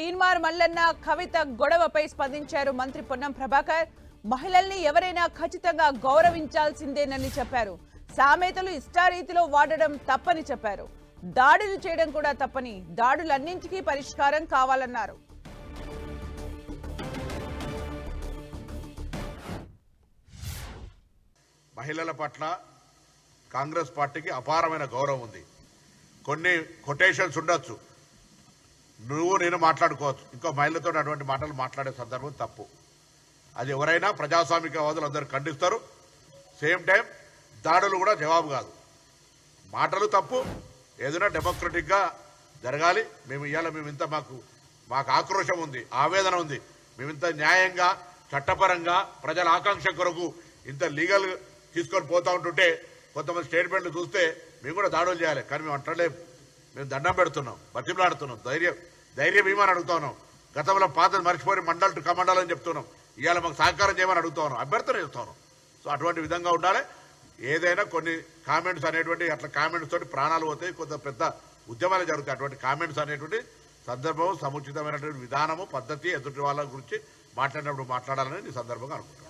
తీన్మార్ మల్లన్న కవిత గొడవపై స్పందించారు మంత్రి పొన్నం ప్రభాకర్. మహిళల్ని ఎవరైనా ఖచ్చితంగా గౌరవించాల్సిందేనని చెప్పారు. సామెతలు ఇష్టారీతిలో వాడడం తప్పని చెప్పారు. దాడులు చేయడం కూడా తప్పని దాడులన్నింటికీ పరిష్కారం కావాలన్నారు. మహిళల పట్ల కాంగ్రెస్ పార్టీకి అపారమైన గౌరవం ఉంది. కొన్ని కొటేషన్స్ ఉండొచ్చు. నువ్వు నేను మాట్లాడుకోవచ్చు. ఇంకో మహిళతో అటువంటి మాటలు మాట్లాడే సందర్భం తప్పు. అది ఎవరైనా ప్రజాస్వామికవాదులు అందరూ ఖండిస్తారు. సేమ్ టైం దాడులు కూడా జవాబు కాదు. మాటలు తప్పు. ఏదైనా డెమోక్రటిక్గా జరగాలి. మేము ఇవాళ మేము ఇంత మాకు మాకు ఆక్రోశం ఉంది ఆవేదన ఉంది. మేము ఇంత న్యాయంగా చట్టపరంగా ప్రజల ఆకాంక్ష కొరకు ఇంత లీగల్ తీసుకొని పోతూ ఉంటుంటే కొంతమంది స్టేట్మెంట్లు చూస్తే మేము కూడా దాడులు చేయాలి. కానీ మేము అంటలేము మేము దండం పెడుతున్నాం బతిమలాడుతున్నాం ధైర్యం ధైర్యం ఏమని అడుగుతా ఉన్నాం గతంలో పాత మర్చిపోయి మండల్ టు కమండల్ అని చెప్తున్నాం. ఇవాళ మాకు సహకారం చేయమని అడుగుతా ఉన్నాం అభ్యర్థన చేస్తాను సో అటువంటి విధంగా ఉండాలి. ఏదైనా కొన్ని కామెంట్స్ అనేటువంటి అట్లా కామెంట్స్ తోటి ప్రాణాలు పోతాయి. కొంత పెద్ద ఉద్యమాలు జరుగుతాయి. అటువంటి కామెంట్స్ అనేటువంటి సందర్భం సముచితమైనటువంటి విధానము పద్ధతి ఎదుటి వాళ్ళ గురించి మాట్లాడినప్పుడు మాట్లాడాలని ఈ సందర్భంగా అనుకుంటున్నాను.